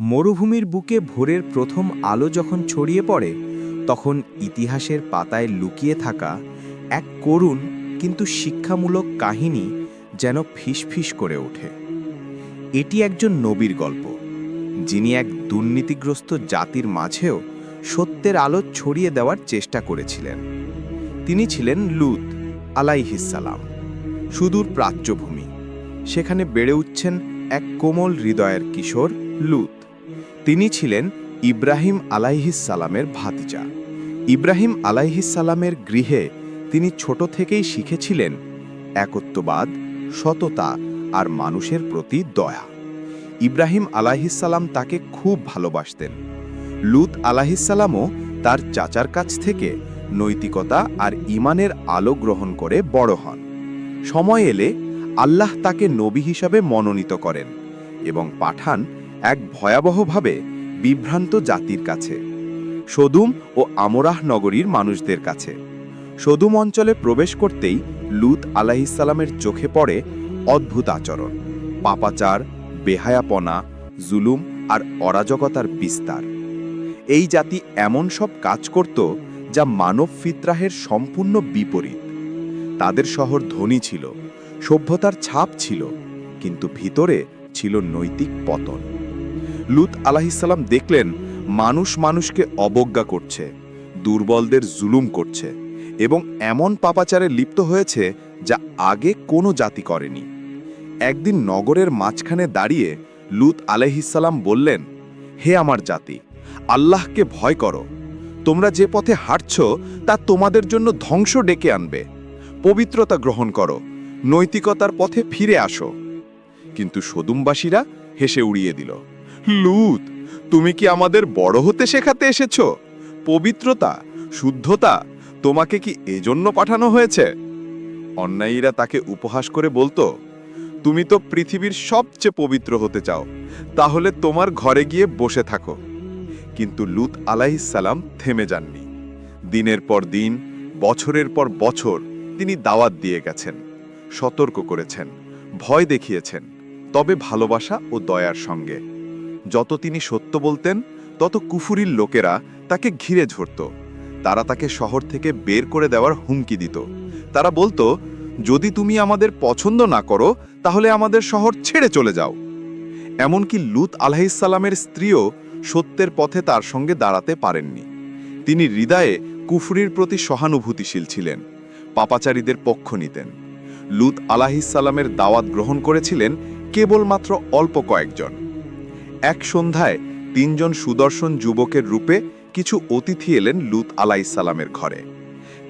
মরুভূমির বুকে ভোরের প্রথম আলো যখন ছড়িয়ে পড়ে, তখন ইতিহাসের পাতায় লুকিয়ে থাকা এক করুণ কিন্তু শিক্ষামূলক কাহিনী যেন ফিসফিস করে ওঠে। এটি একজন নবীর গল্প, যিনি এক দুর্নীতিগ্রস্ত জাতির মাঝেও সত্যের আলো ছড়িয়ে দেওয়ার চেষ্টা করেছিলেন। তিনি ছিলেন লুত আলাইহিসালাম সুদূর প্রাচ্যভূমি। সেখানে বেড়ে উঠছেন এক কোমল হৃদয়ের কিশোর লুত। তিনি ছিলেন ইব্রাহিম আলাইহিসালামের ভাতিজা। ইব্রাহিম আলাইহিসালামের গৃহে তিনি ছোট থেকেই শিখেছিলেন একত্ববাদ, সততা আর মানুষের প্রতি দয়া। ইব্রাহিম আলাইহিসাল্লাম তাকে খুব ভালোবাসতেন। লুত আলাহিসাল্লামও তার চাচার কাছ থেকে নৈতিকতা আর ইমানের আলো গ্রহণ করে বড় হন। সময় এলে আল্লাহ তাকে নবী হিসাবে মনোনীত করেন এবং পাঠান এক ভয়াবহভাবে বিভ্রান্ত জাতির কাছে, সদুম ও আমরাহ নগরীর মানুষদের কাছে। সদুম অঞ্চলে প্রবেশ করতেই লুত আলাহিসাল্লামের চোখে পড়ে অদ্ভুত আচরণ, পাপাচার, বেহায়াপনা, জুলুম আর অরাজকতার বিস্তার। এই জাতি এমন সব কাজ করত যা মানব ফিত্রাহের সম্পূর্ণ বিপরীত। তাদের শহর ধনী ছিল, সভ্যতার ছাপ ছিল, কিন্তু ভিতরে ছিল নৈতিক পতন। লুত আলাহিসাল্লাম দেখলেন মানুষ মানুষকে অবজ্ঞা করছে, দুর্বলদের জুলুম করছে এবং এমন পাপাচারে লিপ্ত হয়েছে যা আগে কোনো জাতি করেনি। একদিন নগরের মাঝখানে দাঁড়িয়ে লুত আলহিসাল্লাম বললেন, হে আমার জাতি, আল্লাহকে ভয় করো। তোমরা যে পথে হাঁটছ, তা তোমাদের জন্য ধ্বংস ডেকে আনবে। পবিত্রতা গ্রহণ করো। নৈতিকতার পথে ফিরে আসো। কিন্তু সদুমবাসীরা হেসে উড়িয়ে দিল, লুত, তুমি কি আমাদের বড় হতে শেখাতে এসেছ? পবিত্রতা, শুদ্ধতা তোমাকে কি এজন্য পাঠানো হয়েছে? অন্যায়ীরা তাকে উপহাস করে বলতো, তুমি তো পৃথিবীর সবচেয়ে পবিত্র হতে চাও, তাহলে তোমার ঘরে গিয়ে বসে থাকো। কিন্তু লুত আলাইসালাম থেমে যাননি। দিনের পর দিন, বছরের পর বছর তিনি দাওয়াত দিয়ে গেছেন, সতর্ক করেছেন, ভয় দেখিয়েছেন। তবে ভালোবাসা ও দয়ার সঙ্গে। যত তিনি সত্য বলতেন, তত কুফুরির লোকেরা তাকে ঘিরে ঝরত তারা তাকে শহর থেকে বের করে দেওয়ার হুমকি দিত। তারা বলতো, যদি তুমি আমাদের পছন্দ না করো, তাহলে আমাদের শহর ছেড়ে চলে যাও। এমনকি লুত আলাহিসাল্লামের স্ত্রীও সত্যের পথে তার সঙ্গে দাঁড়াতে পারেননি। তিনি হৃদয়ে কুফরির প্রতি সহানুভূতিশীল ছিলেন, পাপাচারীদের পক্ষ নিতেন। লুত আলাহিসাল্লামের দাওয়াত গ্রহণ করেছিলেন কেবলমাত্র অল্প কয়েকজন। এক সন্ধ্যায় তিনজন সুদর্শন যুবকের রূপে কিছু অতিথি এলেন লুত আলাইসাল্লামের ঘরে।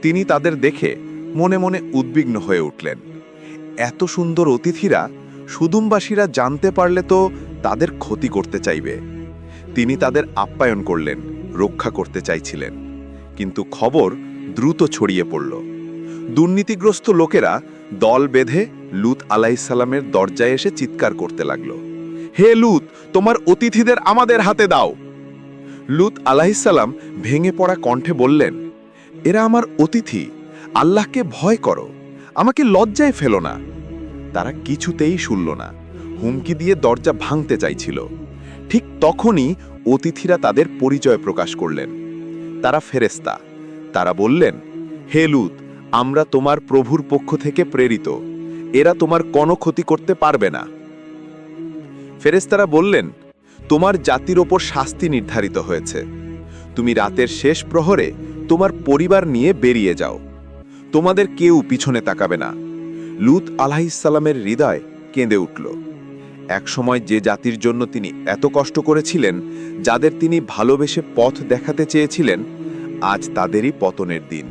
তিনি তাদের দেখে মনে মনে উদ্বিগ্ন হয়ে উঠলেন। এত সুন্দর অতিথিরা, সুদুমবাসীরা জানতে পারলে তো তাদের ক্ষতি করতে চাইবে। তিনি তাদের আপ্যায়ন করলেন, রক্ষা করতে চাইছিলেন। কিন্তু খবর দ্রুত ছড়িয়ে পড়ল। দুর্নীতিগ্রস্ত লোকেরা দল বেঁধে লুত আলাইসাল্লামের দরজায় এসে চিৎকার করতে লাগল। হে লুত, তোমার অতিথিদের আমাদের হাতে দাও। লুত আলাহিসাল্লাম ভেঙে পড়া কণ্ঠে বললেন, এরা আমার অতিথি, আল্লাহকে ভয় করো, আমাকে লজ্জায় ফেলো না। তারা কিছুতেই শুনল না, হুমকি দিয়ে দরজা ভাঙতে চাইছিল। ঠিক তখনই অতিথিরা তাদের পরিচয় প্রকাশ করলেন। তারা ফেরেস্তা তারা বললেন, হে লুত, আমরা তোমার প্রভুর পক্ষ থেকে প্রেরিত। এরা তোমার কোনো ক্ষতি করতে পারবে না। ফেরেস্তারা বললেন, তোমার জাতির ওপর শাস্তি নির্ধারিত হয়েছে। তুমি রাতের শেষ প্রহরে তোমার পরিবার নিয়ে বেরিয়ে যাও। তোমাদের কেউ পিছনে তাকাবে না। লুত আলাহিসাল্লামের হৃদয় কেঁদে উঠল। একসময় যে জাতির জন্য তিনি এত কষ্ট করেছিলেন, যাদের তিনি ভালোবেসে পথ দেখাতে চেয়েছিলেন, আজ তাদেরই পতনের দিন।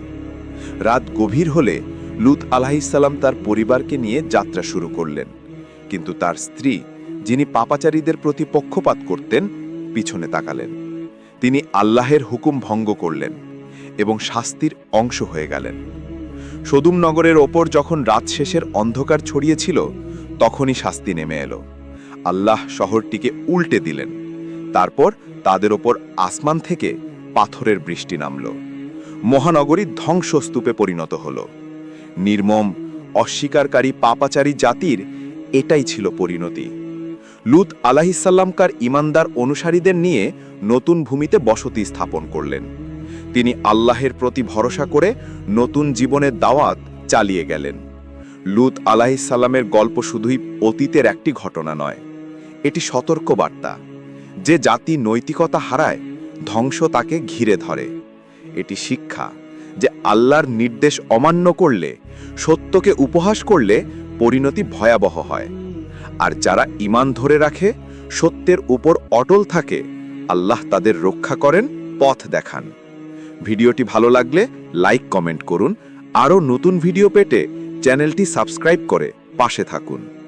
রাত গভীর হলে লুত আলাহিসাল্লাম তার পরিবারকে নিয়ে যাত্রা শুরু করলেন। কিন্তু তার স্ত্রী, যিনি পাপাচারীদের প্রতি পক্ষপাত করতেন, পিছনে তাকালেন। তিনি আল্লাহের হুকুম ভঙ্গ করলেন এবং শাস্তির অংশ হয়ে গেলেন। সদুম নগরের ওপর যখন রাত শেষের অন্ধকার ছড়িয়েছিল, তখনই শাস্তি নেমে এলো। আল্লাহ শহরটিকে উল্টে দিলেন। তারপর তাদের ওপর আসমান থেকে পাথরের বৃষ্টি নামল। মহানগরী ধ্বংসস্তূপে পরিণত হল। নির্মম, অস্বীকারী পাপাচারী জাতির এটাই ছিল পরিণতি। লুত আলাহিসাল্লামকার ইমানদার অনুসারীদের নিয়ে নতুন ভূমিতে বসতি স্থাপন করলেন। তিনি আল্লাহের প্রতি ভরসা করে নতুন জীবনের দাওয়াত চালিয়ে গেলেন। লুত আলাহিসাল্লামের গল্প শুধুই অতীতের একটি ঘটনা নয়, এটি সতর্ক বার্তা যে জাতি নৈতিকতা হারায়, ধ্বংস তাকে ঘিরে ধরে। এটি শিক্ষা। আল্লাহর নির্দেশ অমান্য করলে, সত্যকে উপহাস করলে পরিণতি ভয়াবহ হয়। আর যারা ইমান ধরে রাখে, সত্যের উপর অটল থাকে, আল্লাহ তাদের রক্ষা করেন, পথ দেখান। ভিডিওটি ভালো লাগলে লাইক, কমেন্ট করুন। আরও নতুন ভিডিও পেটে চ্যানেলটি সাবস্ক্রাইব করে পাশে থাকুন।